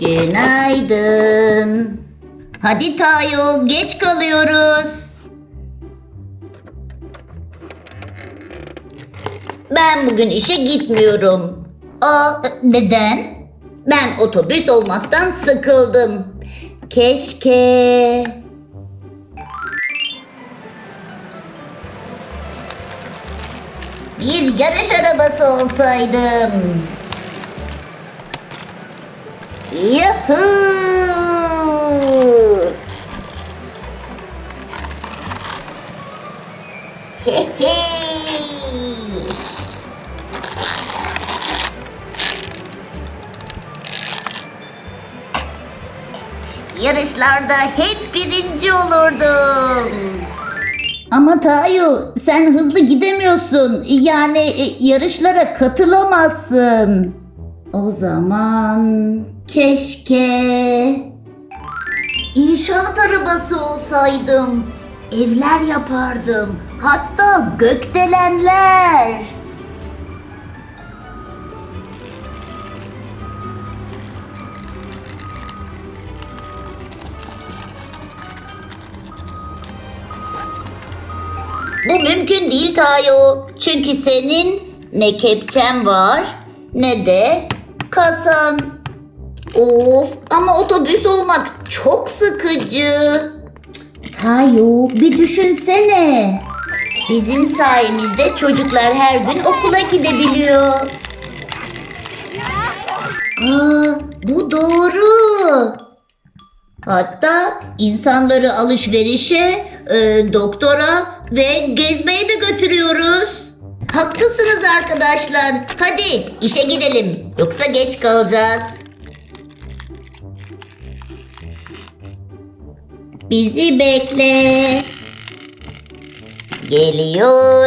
Günaydın. Hadi Tayo, geç kalıyoruz. Ben bugün işe gitmiyorum. Aa, neden? Ben otobüs olmaktan sıkıldım. Keşke... Bir yarış arabası olsaydım. Yuhuu! Hey hey! Yarışlarda hep birinci olurdum. Ama Tayo sen hızlı gidemiyorsun. Yani e, yarışlara katılamazsın. O zaman keşke inşaat arabası olsaydım. Evler yapardım. Hatta gökdelenler. Bu mümkün değil Tayo. Çünkü senin ne kepçen var ne de kasan. Of ama otobüs olmak çok sıkıcı. Tayo bir düşünsene. Bizim sayemizde çocuklar her gün okula gidebiliyor. Aa, bu doğru. Hatta insanları alışverişe, e, doktora ve gezmeye de götürüyoruz. Haklısınız arkadaşlar. Hadi işe gidelim. Yoksa geç kalacağız. Bizi bekle. Geliyorum.